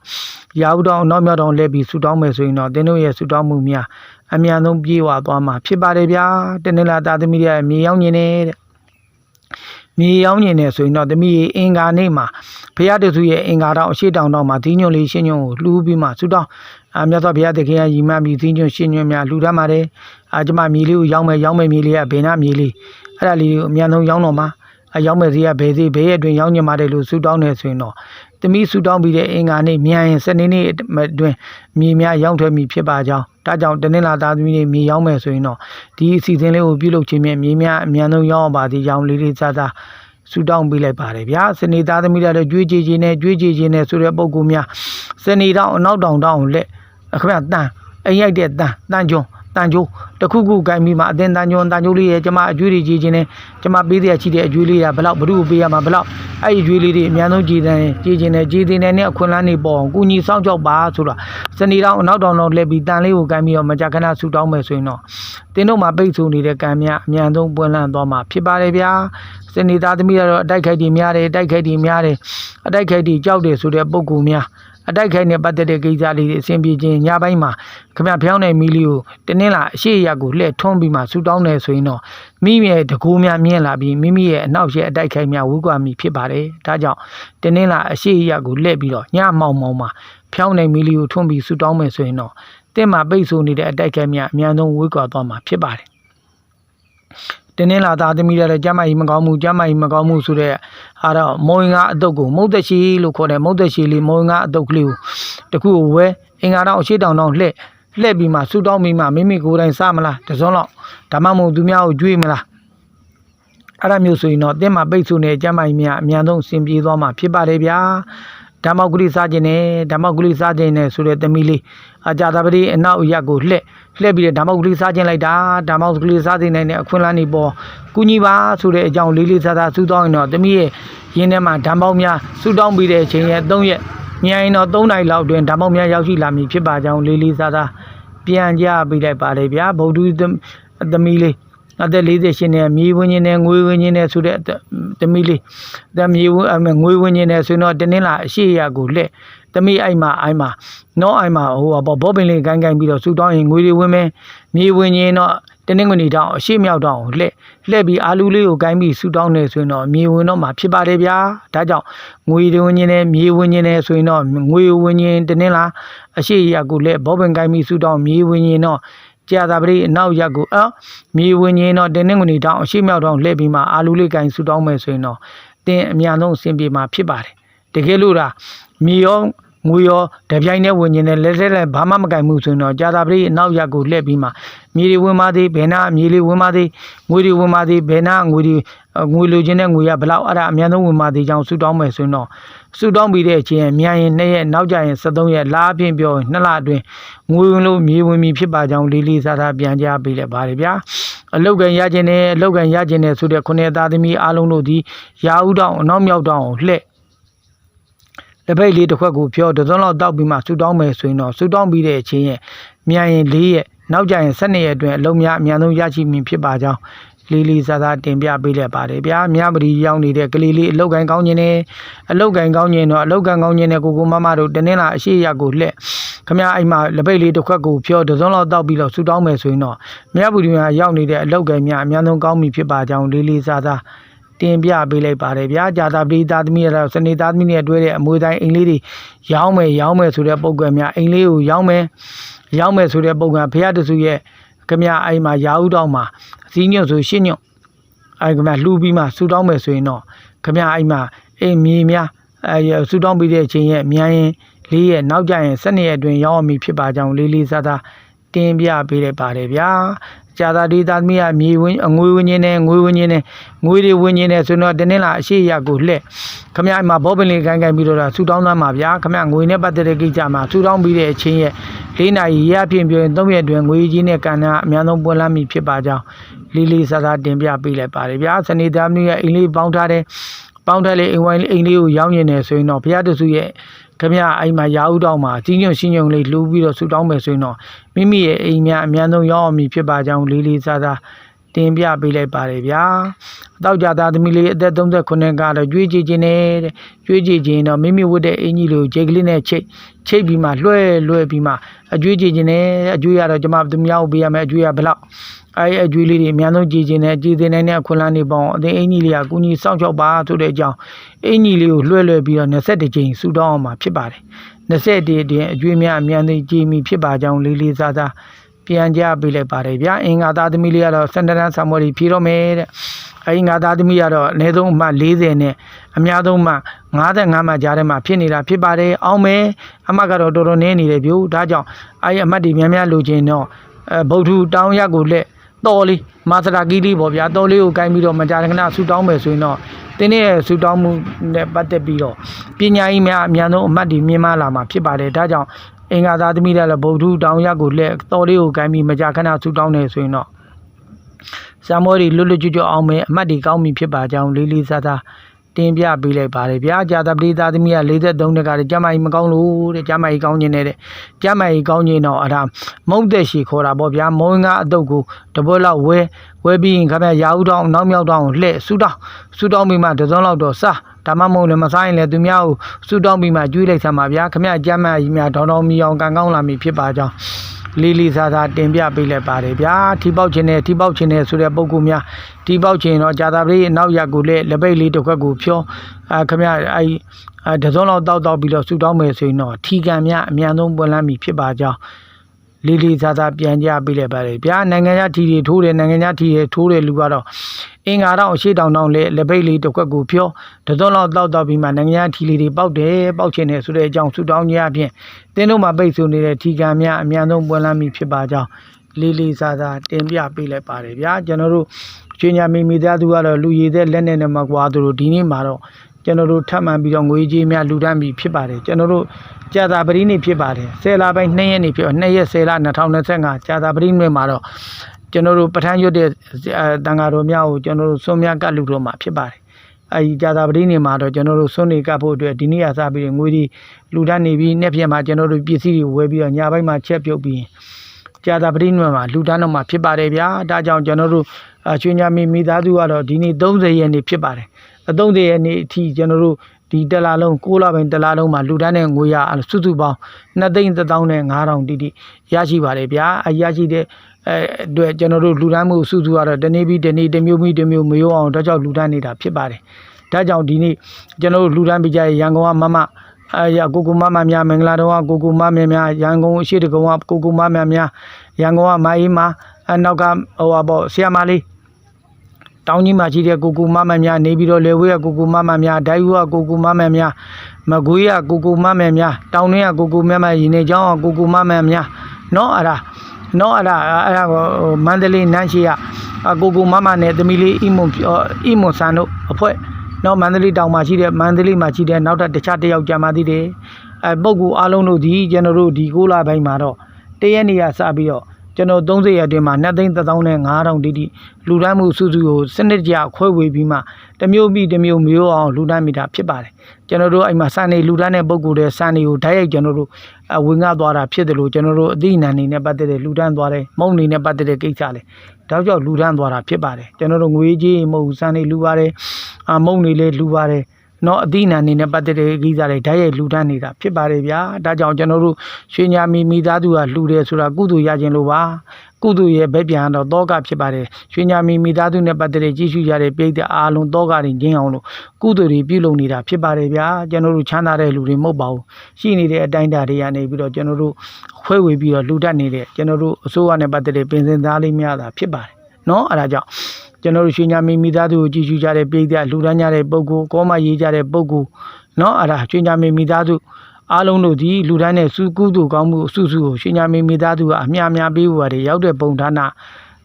ရာဟုတောင်နောက်မြောက်တောင်လဲပြီးဆူတောင်းမယ်ဆိုရင်တော့တင်းတို့ရဲ့ဆူတောင်းမှုများအများဆုံးပြေဝသွားမှာဖြစ်ပါတယ်ဗျာ။တနေ့လာသားသမီးတွေမြေရောက်နေနေတဲ့ မြေရောက်နေနေဆိုရင်တော့သမီးအင်္ဂါနေ့မှာဘုရားတဆူရဲ့အင်္ဂါတောင်အရှိတောင်တောင်မှာဒီညွန့်လေးရှင်းညွန့်ကိုလှူပြီးမှဆူတောင်းအာမြတ်စွာဘုရားတခင်ကရီမပြီးဒီညွန့်ရှင်းညွန့်များလှူတတ်ပါတယ်အာကျမမြေလေးကိုရောက်မယ်ရောက်မယ်မြေလေးကဘယ်နာမြေလေးအဲ့ဒါလေးကိုအမြန်ဆုံးရောက်တော့မှာအရောက်မဲ့စီကဘယ်စီဘယ်ရဲ့အတွင်းရောက်ညင်ပါတယ်လို့ဆူတောင်းနေဆိုရင်တော့ သမီးဆူတောင်းပြီးတဲ့အင်္ဂါနေ့မြန်ရင်စနေနေ့အတွင်းမြေများရောက်ထွက်မိဖြစ်ပါကြောင်းဒါကြောင့်တနင်္လာသားသမီးတွေမြေရောက်မယ်ဆိုရင်တော့ဒီအစီအစဉ်လေးကိုပြုလုပ်ခြင်းဖြင့်မြေများအမြန်ဆုံးရောက်အောင်ပါသည်ကြောင်းလေးလေးစားစားဆူတောင်းပေးလိုက်ပါတယ်ဗျာစနေသားသမီးတွေလည်းကြွေးကြည်ခြင်းနဲ့ကြွေးကြည်ခြင်းနဲ့ဆိုတဲ့ပုံကူများစနေတောင်အနောက်တောင်တောင်လက်အခမတန်အိမ်ရိုက်တဲ့တန်တန်ကျွန်း တန်ကျိုးတခုခုကိုင်းပြီးမှအတင်းတန်ကျုံတန်ကျိုးလေးရဲ့ကျမအကျွေးတွေကြီးခြင်းနဲ့ကျမပေးတဲ့အချီတဲ့အကျွေးလေးကဘလောက်ဘ ᱹ ကိုပေးရမှာဘလောက်အဲ့ဒီအကျွေးလေးတွေအများဆုံးကြီးတယ်ကြီးခြင်းနဲ့ကြီးတင်တဲ့နဲ့အခွင့်အလမ်းတွေပေါ်အောင်ကုညီဆောင်ကြောက်ပါဆိုတာစနေတောင်အနောက်တောင်တော့လှည့်ပြီးတန်လေးကိုကိုင်းပြီးတော့မကြခဏဆူတောင်းမယ်ဆိုရင်တော့တင်းတို့မှာပိတ်ဆို့နေတဲ့ကံများအများဆုံးပွင့်လန်းသွားမှာဖြစ်ပါတယ်ဗျာစနေသားသမီးကတော့အတိုက်ခိုက်တွေများတယ်အတိုက်ခိုက်တွေများတယ်အတိုက်ခိုက်တွေကြောက်တယ်ဆိုတဲ့ပုံကူများ အတိုက်ခိုက်နဲ့ပတ်သက်တဲ့ကိစ္စလေးတွေအဆင်ပြေခြင်းညပိုင်းမှာခင်ဗျဖျောင်းတဲ့မီလီကိုတင်းင်းလာအရှိရက်ကိုလှည့်ထွန်းပြီးမှဆူတောင်းတယ်ဆိုရင်တော့မိမိရဲ့တကူများမြင်လာပြီးမိမိရဲ့အနောက်ရဲ့အတိုက်ခိုက်များဝုကွာမိဖြစ်ပါတယ်ဒါကြောင့်တင်းင်းလာအရှိရက်ကိုလှည့်ပြီးတော့ညမောင်မောင်မှာဖျောင်းတဲ့မီလီကိုထွန်းပြီးဆူတောင်းမယ်ဆိုရင်တော့တင်းမှာပိတ်ဆို့နေတဲ့အတိုက်ခိုက်များအများဆုံးဝုကွာသွားမှာဖြစ်ပါတယ် တင်းင်းလာသားသမီးတွေလည်းကျမကြီးမကောင်းမှုကျမကြီးမကောင်းမှုဆိုတဲ့အားတော့မုံငါအတုတ်ကိုမုတ်သက်ရှိလို့ခေါ်တယ်မုတ်သက်ရှိလေးမုံငါအတုတ်ကလေးကိုတခုကိုဝဲအင်္ဂါတော့အရှိတောင်တော့လှည့်လှည့်ပြီးမှဆူတောင်းပြီးမှမိမိကိုယ်တိုင်စမလားတစုံတော့ဒါမှမဟုတ်သူများကိုကြွေးမလားအဲ့ဒါမျိုးဆိုရင်တော့တင်းမှာပိတ်ဆို့နေကျမကြီးများအများဆုံးအဆင်ပြေသွားမှာဖြစ်ပါတယ်ဗျာ ဓမ္မဂုလိစားခြင်းနဲ့ဓမ္မဂုလိစားခြင်းနဲ့ဆိုတဲ့သမီးလေးအာဇာတပတိအနောက်ရက်ကိုလှည့်လှည့်ပြီးတော့ဓမ္မဂုလိစားခြင်းလိုက်တာဓမ္မဂုလိစားခြင်းနဲ့အခွင့်အလမ်းတွေပေါ်ကုညီပါဆိုတဲ့အကြောင်းလေးလေးစားစားစူးတောင်းရင်တော့သမီးရဲ့ရင်းထဲမှာဓမ္မောက်များစူးတောင်းပြီးတဲ့အချိန်ရဲ့၃ရက်မြန်ရင်တော့၃နိုင်လောက်အတွင်းဓမ္မောက်များရောက်ရှိလာမည်ဖြစ်ပါကြောင်းလေးလေးစားစားပြန်ကြပေးလိုက်ပါလေဗျာဗုဒ္ဓသမီးလေး အသက်48နဲ့မြေဝင်းချင်းနဲ့ငွေဝင်းချင်းနဲ့ဆိုတဲ့သမီးလေးတမြေဝင်းငွေဝင်းချင်းနဲ့ဆိုတော့တင်းင်းလာအရှိရကိုလက်သမီးအိုက်မှာအိုက်မှာနောအိုက်မှာဟိုဘောဘောပင်လေးကိုင်းကိုင်းပြီးတော့ဆူတောင်းရင်ငွေတွေဝင်းမယ်မြေဝင်းချင်းတော့တင်းင်းကနေတောင်အရှိမြောက်တောင်လှက်လှက်ပြီးအာလူလေးကိုကိုင်းပြီးဆူတောင်းနေဆိုရင်တော့မြေဝင်းတော့မှာဖြစ်ပါတယ်ဗျာဒါကြောင့်ငွေတွေဝင်းချင်းနဲ့မြေဝင်းချင်းနဲ့ဆိုရင်တော့ငွေဝင်းချင်းတင်းင်းလာအရှိရကိုလက်ဘောပင်ကိုင်းပြီးဆူတောင်းမြေဝင်းချင်းတော့ ကြာသာပရိအနောက်ရက်ကိုအော်မြေဝင်ရင်တော့တင်းနှင်းငွေတောင်အရှိမြောက်တောင်လှည့်ပြီးမှအာလူလေးကင်ဆူတောင်းမယ်ဆိုရင်တော့တင်းအများဆုံးအဆင်ပြေမှာဖြစ်ပါတယ်တကယ်လို့ဒါမြေရောငွေရောတပြိုင်တည်းဝင်နေတယ်လက်လက်လက်ဘာမှမကင်မှုဆိုရင်တော့ကြာသာပရိအနောက်ရက်ကိုလှည့်ပြီးမှမြေတွေဝင်ပါသေးဘယ်နာမြေလေးဝင်ပါသေးငွေတွေဝင်ပါသေးဘယ်နာငွေတွေငွေလိုချင်တဲ့ငွေရဘလောက်အဲ့ဒါအများဆုံးဝင်ပါသေးကြောင်းဆူတောင်းမယ်ဆိုရင်တော့ ဆူတောင်းပြီးတဲ့အချိန်မြန်ရင်2ရက်နောက်ကျရင်73ရက်လားပြင်းပြောရင်2လအတွင်းငွေဝင်လို့မြေဝင်ပြီဖြစ်ပါကြောင်းလေးလေးစားစားပြန်ကြားပေးလိုက်ပါတယ်ဗျာအလောက်ကန်ရခြင်းနဲ့အလောက်ကန်ရခြင်းနဲ့ဆိုတဲ့ခုနှစ်သားသမီးအားလုံးတို့ဒီရာဥတောင်အနောက်မြောက်တောင်ကိုလှည့်လက်ဖိတ်လေးတစ်ခွက်ကိုဖြောတစ်စုံလောက်တောက်ပြီးမှဆူတောင်းမယ်ဆိုရင်တော့ဆူတောင်းပြီးတဲ့အချိန်ရဲ့မြန်ရင်၄ရက်နောက်ကျရင်12ရက်အတွင်းအလုံးများအများဆုံးရရှိမည်ဖြစ်ပါကြောင်း လေးလေးစားစားတင်ပြပေးလိုက်ပါတယ်ဗျာမြပရီရောက်နေတဲ့ကလေးလေးအလုတ်ကန်ကောင်းခြင်းနဲ့အလုတ်ကန်ကောင်းခြင်းတော့အလုတ်ကန်ကောင်းခြင်းနဲ့ကိုကိုမမတို့တင်းင်းလာအရှိရကိုလှက်ခမအိမ်မှာလက်ပိတ်လေးတစ်ခွက်ကိုဖြောတစ်စုံလောက်တောက်ပြီးတော့ဆူတောင်းမယ်ဆိုရင်တော့မြပရီမှာရောက်နေတဲ့အလုတ်ကန်များအများဆုံးကောင်းပြီဖြစ်ပါကြောင်းလေးလေးစားစားတင်ပြပေးလိုက်ပါတယ်ဗျာဂျာတာပရိသားသမီးရတော့စနေသားသမီးနဲ့တွဲတဲ့အမွေတိုင်းအိမ်လေးတွေရောင်းမယ်ရောင်းမယ်ဆိုတဲ့ပုံကွယ်များအိမ်လေးကိုရောင်းမယ်ရောင်းမယ်ဆိုတဲ့ပုံကဖះတဆူရဲ့ခမအိမ်မှာရာဥတောင်းမှာ အစည်းညွန့်ဆိုရှင်းညွန့်အဲခမလှူပြီးမှဆူတောင်းမယ်ဆိုရင်တော့ခမအိမ်မှာအိမ်မြေများအဲဆူတောင်းပြီးတဲ့အချိန်ရဲ့မြန်ရင်လေးရဲ့နောက်ကျရင်12ရက်အတွင်းရောက်အောင်မည်ဖြစ်ပါကြောင်းလေးလေးစားစားတင်ပြပေးလိုက်ပါတယ်ဗျာ ဇာတာဒီသားသမီးကမြေဝင်းအငွေဝင်းချင်းနဲ့ငွေဝင်းချင်းနဲ့ငွေတွေဝင်းချင်းနဲ့ဆိုတော့တနင်္လာအရှိရကိုလှက်ခမရအမဘောပင်လေးကိုင်းကိုင်းပြီးတော့ဆူတောင်းသားမှာဗျာခမရငွေနဲ့ပတ်သက်တဲ့ကိစ္စမှာဆူတောင်းပြီးတဲ့အချိန်ရဲ့၄နာရီရအဖြစ်ပြောရင်၃ရက်အတွင်းငွေကြီးနဲ့ကန်နာအများဆုံးပွင့်လန်းမည်ဖြစ်ပါကြောင်းလေးလေးစားစားတင်ပြပေးလိုက်ပါတယ်ဗျာစနေသားသမီးရဲ့အိမ်လေးပေါင်းထားတဲ့ပေါင်းထက်လေးအိမ်ဝိုင်းလေးအိမ်လေးကိုရောင်းနေတယ်ဆိုရင်တော့ဘုရားတဆူရဲ့ ခမရအိမ်မှာရာဥတောင်းမှာကြီးညွန့်ရှင်းညွန့်လေးလှူပြီးတော့ဆူတောင်းမယ်ဆိုရင်တော့မိမိရဲ့အိမ်များအများဆုံးရောင်းအောင်မည်ဖြစ်ပါကြောင်းလေးလေးစားစားတင်ပြပေးလိုက်ပါတယ်ဗျာအတော့ကြသားသမီးလေးအသက်39ကတော့ကြွေးကြည့်ခြင်းနဲ့တဲ့ကြွေးကြည့်ခြင်းတော့မိမိဝတ်တဲ့အင်ကြီးလေးကိုဂျိတ်ကလေးနဲ့ချိတ်ချိတ်ပြီးမှလွှဲလွှဲပြီးမှအကြွေးကြည့်ခြင်းနဲ့အကြွေးရတော့ကျွန်မသူများကိုပေးရမယ်အကြွေးရဘယ်လောက် အဲအကျွေးလေးတွေအများဆုံးကြည်ကျင်တဲ့ကြည်တင်နိုင်တဲ့အခွင့်အလမ်းတွေပေါ့အသင်အင်ကြီးလေးကကုညီစောင့်ရှောက်ပါဆိုတဲ့အကြောင်းအင်ကြီးလေးကိုလွှဲလွှဲပြီးတော့21ကြိမ်ဆူတောင်းအောင်မှာဖြစ်ပါတယ်21အတွင်းအကျွေးများအများဆုံးကြည်မီဖြစ်ပါကြောင်းလေးလေးစားစားပြန်ကြပေးလိုက်ပါတယ်ဗျာအင်္ဂါသားသမီးလေးကတော့စန္ဒရန်ဆာမော်ဒီဖြေတော့မယ်တဲ့အင်္ဂါသားသမီးကတော့အနည်းဆုံးအမှတ်40နဲ့အများဆုံးမှ55မှကြားထဲမှာဖြစ်နေတာဖြစ်ပါတယ်အောင်မယ်အမှတ်ကတော့တော်တော်နည်းနေတယ်ဗျို့ဒါကြောင့်အဲဒီအမှတ်တွေများများလိုချင်တော့အဲဗုဒ္ဓတောင်းရက်ကိုလက် တော်လေးမာစတာကီလေးပေါ့ဗျာတော်လေးကိုကိုင်းပြီးတော့မကြာခဏဆူတောင်းမယ်ဆိုရင်တော့တင်းရဲ့ဆူတောင်းမှုနဲ့ပတ်သက်ပြီးတော့ပညာရေးများအများဆုံးအမှတ်တွေမြင်မလာမှာဖြစ်ပါတယ်ဒါကြောင့်အင်္ဂါသားသမီးတွေလည်းဗုဒ္ဓတောင်းရက်ကိုလက်တော်လေးကိုကိုင်းပြီးမကြာခဏဆူတောင်းနေဆိုရင်တော့ဆာမောရီလွတ်လွတ်ကျွတ်ကျွတ်အောင်မယ်အမှတ်တွေကောင်းပြီဖြစ်ပါကြောင်းလေးလေးစားစား တင်ပြပေးလိုက်ပါတယ်ဗျာဂျာတပတိသားသမီးက43နှစ်ကတည်းကကျမကြီးမကောင်းလို့တဲ့ကျမကြီးကောင်းခြင်းနဲ့တဲ့ကျမကြီးကောင်းခြင်းတော့အဲ့ဒါမုံသက်ရှိခေါ်တာပေါ့ဗျာမုံငါအတုပ်ကိုတပွဲလောက်ဝဲဝဲပြီးရင်ခမရရာဦးတောင်းနောက်မြောက်တောင်းလှဲ့ဆူတောင်းဆူတောင်းပြီးမှတစ်စုံလောက်တော့စားဒါမှမဟုတ်လည်းမစားရင်လည်းသူများကိုဆူတောင်းပြီးမှကျွေးလိုက်ဆံပါဗျာခမရကျမကြီးများတောင်းတောင်းမီအောင်ကန်ကောင်းလာမည်ဖြစ်ပါကြောင်း လေးလေးစားစားတင်ပြပေးလိုက်ပါတယ်ဗျာထီပေါက်ခြင်းနဲ့ထီပေါက်ခြင်းနဲ့ဆိုတဲ့ပုံကူများထီပေါက်ခြင်းတော့ဂျာတာပရိအနောက်ရက်ကိုလည်းလက်ပိတ်လေးတစ်ခွက်ကိုဖြောအဲခမရအဲအဲတစ်စုံလောက်တောက်တောက်ပြီးတော့ဆူတောင်းမယ်ဆိုရင်တော့ထီကံများအမြန်ဆုံးပွင့်လန်းပြီဖြစ်ပါကြောင်း လေးလေးစားစားပြန်ကြပေးလိုက်ပါတယ်ဗျာနိုင်ငံခြားထီတွေထိုးတယ်နိုင်ငံခြားထီတွေထိုးတယ်လူကတော့အင်္ဂါတော့အရှိတောင်တောင်လေလက်ပိတ်လေးတစ်ခွက်ကိုဖြောတစ်စုံလောက်တောက်တောက်ပြီးမှနိုင်ငံခြားထီလေးတွေပေါက်တယ်ပေါက်ခြင်းနဲ့ဆိုတဲ့အကြောင်းဆူတောင်းခြင်းအပြင်တင်းတို့မှာပိတ်ဆို့နေတဲ့ထီကံများအများဆုံးပွင့်လန်းပြီဖြစ်ပါကြောင်းလေးလေးစားစားတင်ပြပေးလိုက်ပါတယ်ဗျာကျွန်တော်တို့ကျွညာမီမိသားစုကတော့လူရည်တဲ့လက်နဲ့နဲ့မကွာသူတို့ဒီနေ့မှာတော့ ကျွန်တော်တို့ထပ်မံပြီးတော့ငွေကြေးများလူတန်းပြီဖြစ်ပါတယ်ကျွန်တော်တို့ကြာသာပတိနေ့ဖြစ်ပါတယ်ဆယ်လပိုင်း2ရက်နေ့ဖြစ်2ရက်10လ2025ကြာသာပတိနေ့မှာတော့ကျွန်တော်တို့ပဋ္ဌာန်းရွတ်တဲ့အဲတန်ဃာတော်များကိုကျွန်တော်တို့စွန်မြတ်ကလူတော်မှာဖြစ်ပါတယ်အဲဒီကြာသာပတိနေမှာတော့ကျွန်တော်တို့စွန့်နေကပ်ဖို့အတွက်ဒီနေ့ကစပြီးငွေဒီလူတန်းနေပြီးနေ့ပြန်မှာကျွန်တော်တို့ပစ္စည်းတွေဝယ်ပြီးတော့ညဘက်မှာချက်ပြုတ်ပြီးကြာသာပတိနေမှာလူတန်းတော့မှာဖြစ်ပါတယ်ဗျာဒါကြောင့်ကျွန်တော်တို့အချွေညာမီမိသားစုကတော့ဒီနေ့30ရက်နေ့ဖြစ်ပါတယ်အ 30ရက်နေ့အထိကျွန်တော်တို့ဒီတလားလုံး6လပိုင်းတလားလုံးမှာလူတန်းတဲ့ငွေရစုစုပေါင်း2သိန်း1000နဲ့9000တိတိရရှိပါတယ်ဗျာအရရှိတဲ့အဲအတွက်ကျွန်တော်တို့လူတန်းမှုစုစုကတော့တနေ့ပြီးတနေ့တစ်မျိုးပြီးတစ်မျိုးမရိုးအောင်တော့ကြောက်လူတန်းနေတာဖြစ်ပါတယ်ဒါကြောင့်ဒီနေ့ကျွန်တော်တို့လူတန်းပြကြရရန်ကုန်ကမမအဲရကိုကိုမမများမင်္ဂလာတော်ကကိုကိုမမများရန်ကုန်အရှိတကုံကကိုကိုမမများရန်ကုန်ကမအေးမအနောက်ကဟိုပါပေါ့ဆီယမလေး တောင်းကြီးမှာရှိတဲ့ကိုကူမမများနေပြီးတော့လေဝေးကကိုကူမမများဒိုင်ဝကကိုကူမမများမကွေးကကိုကူမမများတောင်းတွင်းကကိုကူမမရင်နေချောင်းကကိုကူမမများနော်အဲ့ဒါနော်အဲ့ဒါအဲ့ဒါကိုဟိုမန္တလေးနန်းရှိကကိုကူမမနဲ့သမီးလေးအီမွန်အီမွန်ဆန်တို့အဖွဲ့နော်မန္တလေးတောင်မှာရှိတဲ့မန္တလေးမှာရှိတဲ့နောက်ထပ်တခြားတစ်ယောက်ကြာမှသိတယ်အဲပုဂ္ဂိုလ်အားလုံးတို့ဒီကျွန်တော်တို့ဒီကိုလာပိုင်းမှာတော့တရက်နေရစပြီးတော့ ကျွန်တော်30ရက်အတွင်းမှာ2သိန်း1000နဲ့9000တိတိလူတန်းမှုစုစုကိုစနစ်ကြခွဲဝေပြီးမှတစ်မျိုးပြီးတစ်မျိုးမျိုးအောင်လူတန်းမိတာဖြစ်ပါတယ်ကျွန်တော်တို့အဲ့မှာစံနေလူတန်းတဲ့ပုံကိုယ်တဲ့စံနေကိုဓာတ်ရိုက်ကျွန်တော်တို့အဝင်ငှသွားတာဖြစ်တယ်လို့ကျွန်တော်တို့အသိဉာဏ်နေနဲ့ပတ်သက်တဲ့လူတန်းသွားတယ်မုံနေနဲ့ပတ်သက်တဲ့ကိစ္စလေဒါကြောင့်လူတန်းသွားတာဖြစ်ပါတယ်ကျွန်တော်တို့ငွေကြီးမဟုတ်ဘူးစံနေလူပါတယ်အမုံနေလေလူပါတယ် နော်အသီးအနှံနေနဲ့ပတ်သက်တဲ့ကိစ္စတွေဓာတ်ရိုက်လှူဒန်းနေတာဖြစ်ပါတယ်ဗျာဒါကြောင့်ကျွန်တော်တို့ရွှေညာမီမိသားစုကလှူတယ်ဆိုတာကုသိုလ်ရခြင်းလို့ပါကုသိုလ်ရဲ့ဘက်ပြန်တော့တောကဖြစ်ပါတယ်ရွှေညာမီမိသားစုနဲ့ပတ်သက်တဲ့ကြီးစုရတဲ့ပြည်တဲ့အားလုံးတောကတွေကျင်းအောင်လို့ကုသိုလ်တွေပြုလုပ်နေတာဖြစ်ပါတယ်ဗျာကျွန်တော်တို့ချမ်းသာတဲ့လူတွေမဟုတ်ပါဘူးရှိနေတဲ့အတိုင်းအတာတွေကနေပြီးတော့ကျွန်တော်တို့ခွဲဝေပြီးတော့လှူဒန်းနေတဲ့ကျွန်တော်တို့အစိုးရနဲ့ပတ်သက်တဲ့ပင်စင်သားလေးများတာဖြစ်ပါတယ်နော်အဲ့ဒါကြောင့် ကျွန်တော်တို့ရွှေညာမီမိသားစုကိုကြည်ချူကြတဲ့ပြည်သက်လူတန်းကြတဲ့ပုဂ္ဂိုလ်ကောမရေးကြတဲ့ပုဂ္ဂိုလ် เนาะအဲ့ဒါရွှေညာမင်းမိသားစုအားလုံးတို့ဒီလူတိုင်းနဲ့စုကုသိုလ်ကောင်းမှုအစုစုကိုရွှေညာမင်းမိသားစုကအများအများပေးဖို့ရတယ်ရောက်တဲ့ပုံဌာန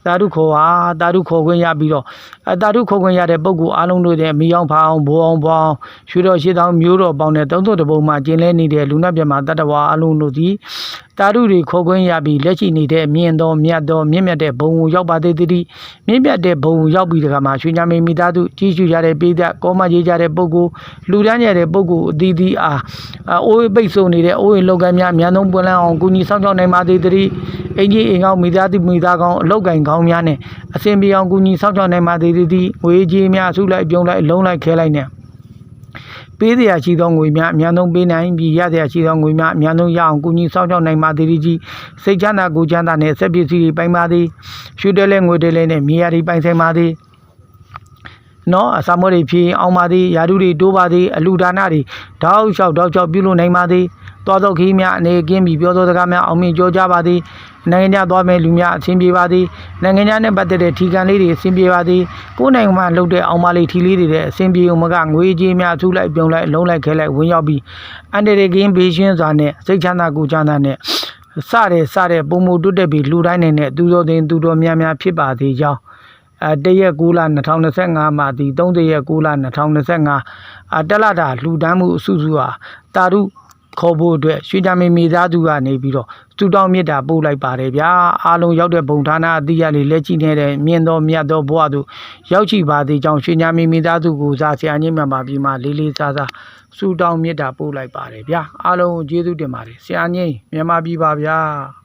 သာဓုခေါ်ဟာသာဓုခေါ်ခွင့်ရပြီးတော့အသာဓုခေါ်ခွင့်ရတဲ့ပုံကိုအားလုံးတို့ရဲ့မိအောင်ဖအောင်ဘိုးအောင်ဘောင်းရွှေတော်ရှိတောင်မျိုးတော်ပေါင်းတဲ့သုံးသွတပုံမှာကျင်းလဲနေတဲ့လူနာပြမှာတတ္တဝါအားလုံးတို့ဒီ သာဓုတွေခေါ်ခွင့်ရပြီးလက်ရှိနေတဲ့မြင့်တော်မြတ်တော်မြင့်မြတ်တဲ့ဘုံကိုရောက်ပါသေးသည်မြင့်မြတ်တဲ့ဘုံကိုရောက်ပြီးတခါမှာရွှေညာမင်းမိသားစုကြီးစုရတဲ့ပိသက်ကောမကြီးကြတဲ့ပုံကိုလူတန်းရတဲ့ပုံကိုအသီးသီးအားအိုးပိတ်ဆို့နေတဲ့အိုးရင်လောက်ကများအများဆုံးပွင့်လန်းအောင်ကုညီဆောင်ကြောက်နိုင်ပါသေးသည်အင်ကြီးအင်ကောင်းမိသားစုမိသားကောင်းအလောက်ကင်ကောင်းများနဲ့အစဉ်ပြေအောင်ကုညီဆောင်ကြောက်နိုင်ပါသေးသည်ငွေကြီးများဆုလိုက်ပြုံးလိုက်လုံးလိုက်ခဲလိုက်နဲ့ ပေးတရားရှိသောငွေများအများဆုံးပေးနိုင်ပြီးရတရားရှိသောငွေများအများဆုံးရအောင်ကုညီဆောင်ကြောက်နိုင်ပါသေးကြီးစိတ်ချမ်းသာကိုယ်ချမ်းသာနဲ့ဆက်ပစ္စည်းတွေပိုင်ပါသည်ရွှေတဲလဲငွေတဲလဲနဲ့မြေယာတွေပိုင်ဆိုင်ပါသည်နော်အစာမောတွေဖြည့်အောင်ပါသည်ယာဓုတွေတိုးပါသည်အလူဒါနတွေတောက်လျှောက်တောက်လျှောက်ပြုလုပ်နိုင်ပါသည် သွားသောခီးများအနေကင်းပြီးပြောသောစကားများအောင်မြင်ကြောကြပါသည်နိုင်ငံခြားသွားမဲ့လူများအဆင်ပြေပါသည်နိုင်ငံခြားနဲ့ပတ်သက်တဲ့ထီကန်လေးတွေအဆင်ပြေပါသည်ကိုယ်နိုင်ငံမှာလှုပ်တဲ့အောင်မလေးထီလေးတွေတဲ့အဆင်ပြေုံမကငွေကြေးများထုလိုက်ပြုံလိုက်လုံးလိုက်ခဲလိုက်ဝင်ရောက်ပြီးအန်တရကင်းဘေးရှင်းစွာနဲ့စိတ်ချမ်းသာကိုယ်ချမ်းသာနဲ့စတဲ့စတဲ့ပုံမတိုးတက်ပြီးလူတိုင်းနိုင်နဲ့သူတော်တင်သူတော်များများဖြစ်ပါသေးကြောင်းအဲတရက်6လ2025မှာဒီ30ရက်6လ2025အတက်လာတာလှူဒန်းမှုအစုစုဟာတာရု ခေါ်ဖို့အတွက်ရွှေကြမင်းမိသားစုကနေပြီးတော့စူတောင်းမြစ်တာပို့လိုက်ပါတယ်ဗျာအားလုံးရောက်တဲ့ဘုံဌာနအတိအရလေးလက်ကြည့်နေတဲ့မြင်တော်မြတ်တော်ဘဝသို့ရောက်ချီပါသေးကြောင်းရွှေကြမင်းမိသားစုကိုစားဆရာကြီးမြန်မာပြည်မှာလေးလေးစားစားစူတောင်းမြစ်တာပို့လိုက်ပါတယ်ဗျာအားလုံးကိုကျေးဇူးတင်ပါတယ်ဆရာကြီးမြန်မာပြည်ပါဗျာ